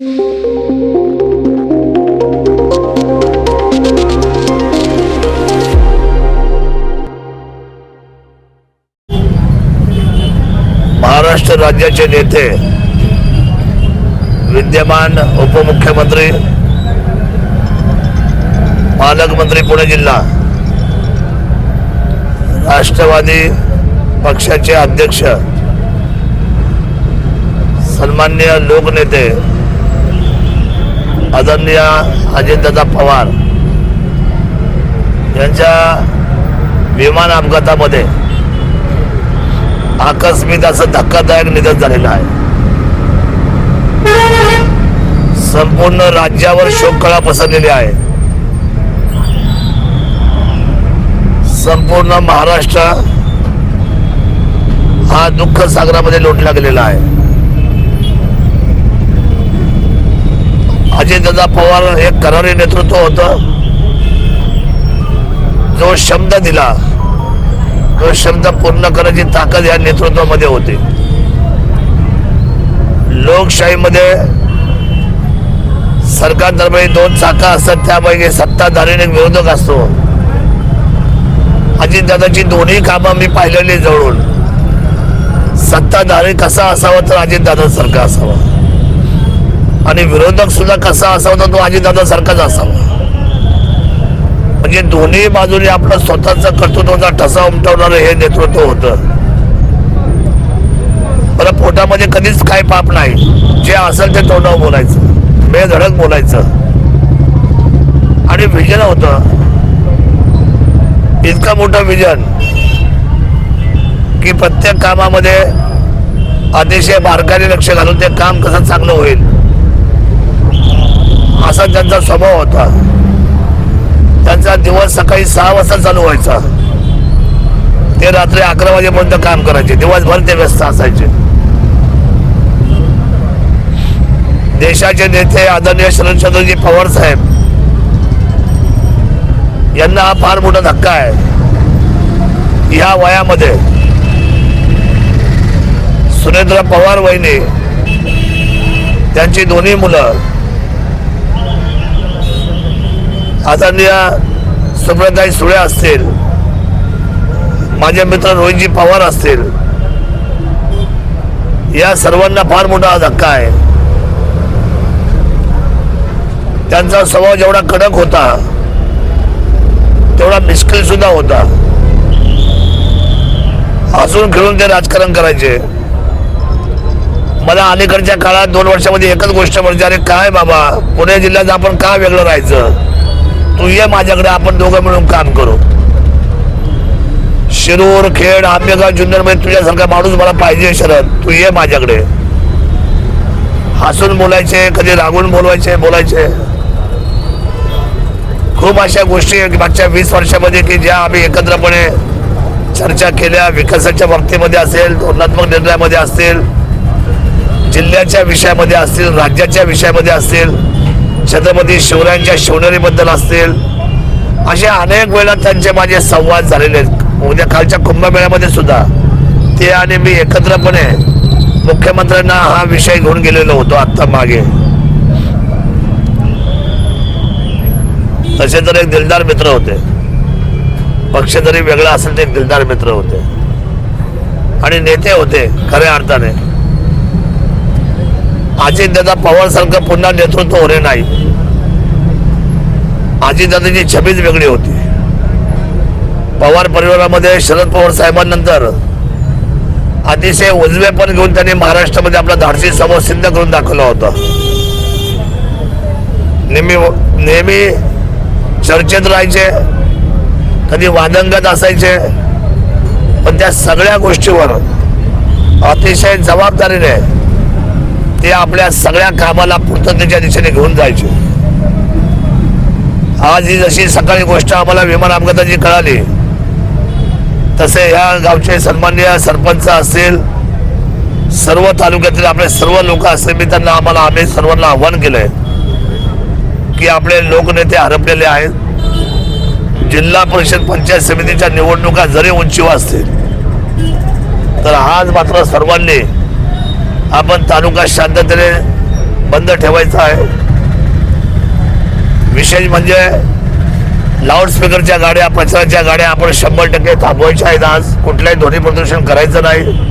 महाराष्ट्र राज्याचे नेते विद्यमान उपमुख्यमंत्री पालकमंत्री पुणे जिल्हा राष्ट्रवादी पक्षाचे अध्यक्ष सन्मान्य लोकनेते आदरणीय अजितदादा पवार यांच्या विमान अपघातामध्ये आकस्मिक असं धक्कादायक निधन झालेलं आहे. संपूर्ण राज्यावर शोककळा पसरलेली आहे. संपूर्ण महाराष्ट्र हा दुःख सागरामध्ये लोटला गेलेला आहे. अजितदादा पवार हे करारी नेतृत्व होतं. जो शब्द दिला तो शब्द पूर्ण करण्याची ताकद या नेतृत्वामध्ये होती. लोकशाहीमध्ये सरकार दरम्यान दोन चाका असतात त्यापैकी सत्ताधारीने विरोधक असतो. अजितदादाची दोन्ही कामं मी पाहिलेली जवळून. सत्ताधारी कसा असावा तर अजितदादा सारखा असावा. आणि विरोधक सुद्धा कसा असावा तो अजितदादा सारखाच असावा. म्हणजे दोन्ही बाजूने आपलं स्वतःचं कर्तृत्वाचा ठसा उमटवणारं हे नेतृत्व होतं. मला पोटामध्ये कधीच काय पाप नाही. जे असेल ते तोंडावर बोलायचं. बेधडक बोलायचं. आणि विजन होतं. इतकं मोठं विजन की प्रत्येक कामामध्ये अतिशय बारकाईने लक्ष घालून ते काम कसं चांगलं होईल. असा त्यांचा स्वभाव होता त्यांचा दिवस सकाळी सहा वाजता चालू व्हायचा. ते रात्री अकरा वाजेपर्यंत काम करायचे दिवसभर ते व्यस्त असायचे. देशाचे नेते आदरणीय शरदचंद्रजी पवार साहेब यांना हा फार मोठा धक्का आहे. या वयामध्ये सुरेंद्र पवार वहिनी त्यांची दोन्ही मुलं आदरणीय सुब्रताई सुळे असतील माझे मित्र रोहितजी पवार असतील या सर्वांना फार मोठा धक्का आहे. त्यांचा स्वभाव जेवढा कडक होता तेवढा मिस्किल सुद्धा होता. हसून खेळून ते राजकारण करायचे. मला अलीकडच्या काळात दोन वर्षामध्ये एकच गोष्ट म्हणजे अरे काय बाबा पुणे जिल्ह्यात आपण का वेगळं राहायचं? तू ये माझ्याकडे आपण दोघं मिळून काम करू. शिरूर खेड आंबेगाव जुन्नरमध्ये तुझ्यासारखा माणूस मला पाहिजे शरद. तू ये माझ्याकडे. हसून बोलायचे कधी रागून बोलवायचे बोलायचे. खूप अशा गोष्टी आहेत की मागच्या वीस वर्षामध्ये की ज्या आम्ही एकत्रपणे चर्चा केल्या विकासाच्या बाबतीमध्ये असेल धोरणात्मक निर्णयामध्ये असतील जिल्ह्याच्या विषयामध्ये असतील राज्याच्या विषयामध्ये असतील छत्रपती शिवरायांच्या शिवनेरीबद्दल असतील असे अनेक वेळा त्यांचे माझे संवाद झालेले आहेत. उद्या कालच्या कुंभमेळ्यामध्ये सुद्धा ते आणि मी एकत्रपणे मुख्यमंत्र्यांना हा विषय घेऊन गेलेलो होतो आत्ता मागे. तसे तर एक दिलदार मित्र होते. पक्ष जरी वेगळा असेल ते एक दिलदार मित्र होते. आणि नेते होते खऱ्या अर्थाने. अजितदादा पवार सारखं पुन्हा नेतृत्व होणे नाही. अजितदादाची छबीच वेगळी होती. पवार परिवारामध्ये शरद पवार साहेबांनंतर अतिशय उजवेपण घेऊन त्यांनी महाराष्ट्रामध्ये आपला धाडसी समोर सिद्ध करून दाखवला होता. नेहमी नेहमी चर्चेत राहायचे कधी वादंगत असायचे पण त्या सगळ्या गोष्टीवर अतिशय जबाबदारीने ते आपल्या सगळ्या कामाला पूर्ततेच्या दिशेने घेऊन जायचे. आज ही जशी सकाळी गोष्ट आम्हाला विमान अपघाताची कळाली तसे ह्या गावचे सन्मान्य सरपंच असतील सर्व तालुक्यातील आपले सर्व लोक असतील मी त्यांना आम्हाला आम्ही सर्वांना आव्हान केलंय की आपले लोकनेते हरपलेले आहेत. जिल्हा परिषद पंचायत समितीच्या निवडणुका जरी उंचीवर असतील तर आज मात्र सर्वांनी आपण तालुका शांततेने बंद ठेवायचा आहे. विशेष म्हणजे लाऊडस्पीकरच्या गाड्या प्रचाराच्या गाड्या आपण शंभर टक्के थांबवायच्या आहेत आज. कुठल्याही ध्वनी प्रदूषण करायचं नाही.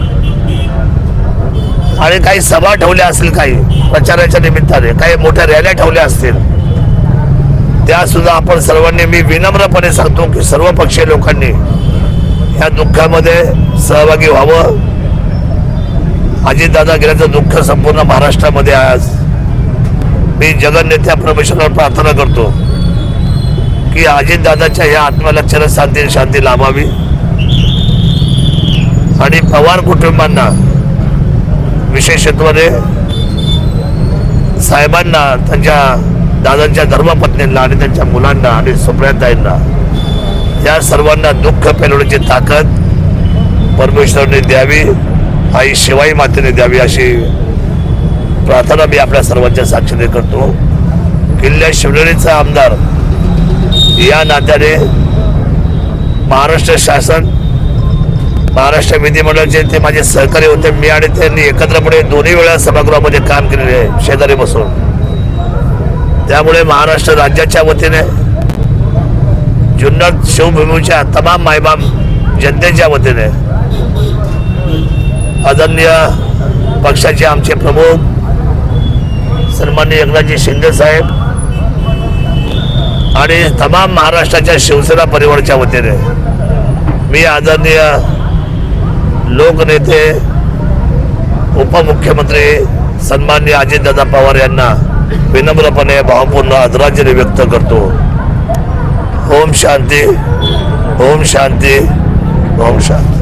आणि काही सभा ठेवल्या असतील काही प्रचाराच्या निमित्ताने काही मोठ्या रॅल्या ठेवल्या असतील. त्या सुद्धा आपण सर्वांनी मी विनम्रपणे सांगतो की सर्व पक्षीय लोकांनी या दुःखामध्ये सहभागी व्हावं. अजितदादा गेल्याचं दुःख संपूर्ण महाराष्ट्रामध्ये आज. मी जगन्नेत्या परमेश्वरावर प्रार्थना करतो की अजितदादाच्या या आत्म्याला शांती शांती लाभावी. आणि पवार कुटुंबांना विशेषत्वाने साहेबांना त्यांच्या दादांच्या धर्मपत्नींना आणि त्यांच्या मुलांना आणि सुप्रियाताईंना या सर्वांना दुःख पेलवण्याची ताकद परमेश्वरने द्यावी. आई शिवाई मातेने द्यावी अशी प्रार्थना मी आपल्या सर्वांच्या साक्षीने करतो. किल्ल्या शिवनेरीचा आमदार या नात्याने महाराष्ट्र शासन महाराष्ट्र विधिमंडळाचे ते माझे सहकारी होते. मी आणि त्यांनी एकत्रपणे दोन्ही वेळा सभागृहामध्ये काम केलेले आहे शेजारी बसून. त्यामुळे महाराष्ट्र राज्याच्या वतीने जुन्नर शिवभूमीच्या तमाम मायबाप जनतेच्या वतीने आदरणीय पक्षाचे आमचे प्रमुख सन्माननीय एकनाथजी शिंदे साहेब आणि तमाम महाराष्ट्राच्या शिवसेना परिवाराच्या वतीने मी आदरणीय लोकनेते उपमुख्यमंत्री सन्माननीय अजितदादा पवार यांना विनम्रपणे भावपूर्ण आदरांजली व्यक्त करतो. ओम शांती ओम शांती ओम शांती.